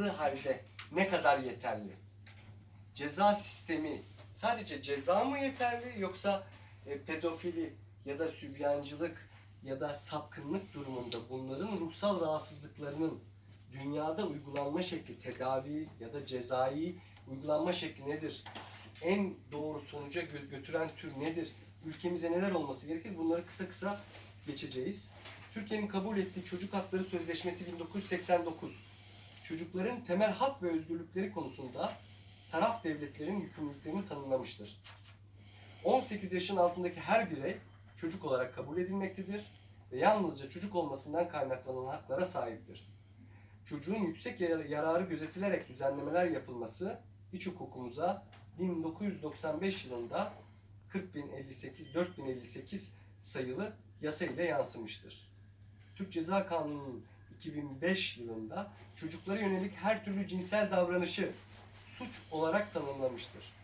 uygulandığı halde ne kadar yeterli? Ceza sistemi sadece ceza mı yeterli yoksa e, pedofili ya da sübyancılık ya da sapkınlık durumunda bunların ruhsal rahatsızlıklarının dünyada uygulanma şekli, tedavi ya da cezai uygulanma şekli nedir? En doğru sonuca gö- götüren tür nedir? Ülkemize neler olması gerekir? Bunları kısa kısa geçeceğiz. Türkiye'nin kabul ettiği Çocuk Hakları Sözleşmesi 1989, çocukların temel hak ve özgürlükleri konusunda taraf devletlerin yükümlülüklerini tanımlamıştır. 18 yaşın altındaki her birey çocuk olarak kabul edilmektedir ve yalnızca çocuk olmasından kaynaklanan haklara sahiptir. Çocuğun yüksek yar- yararı gözetilerek düzenlemeler yapılması iç hukukumuza 1995 yılında 40.058 4058 sayılı yasa ile yansımıştır. Türk Ceza Kanunu'nun 2005 yılında çocuklara yönelik her türlü cinsel davranışı suç olarak tanımlamıştır.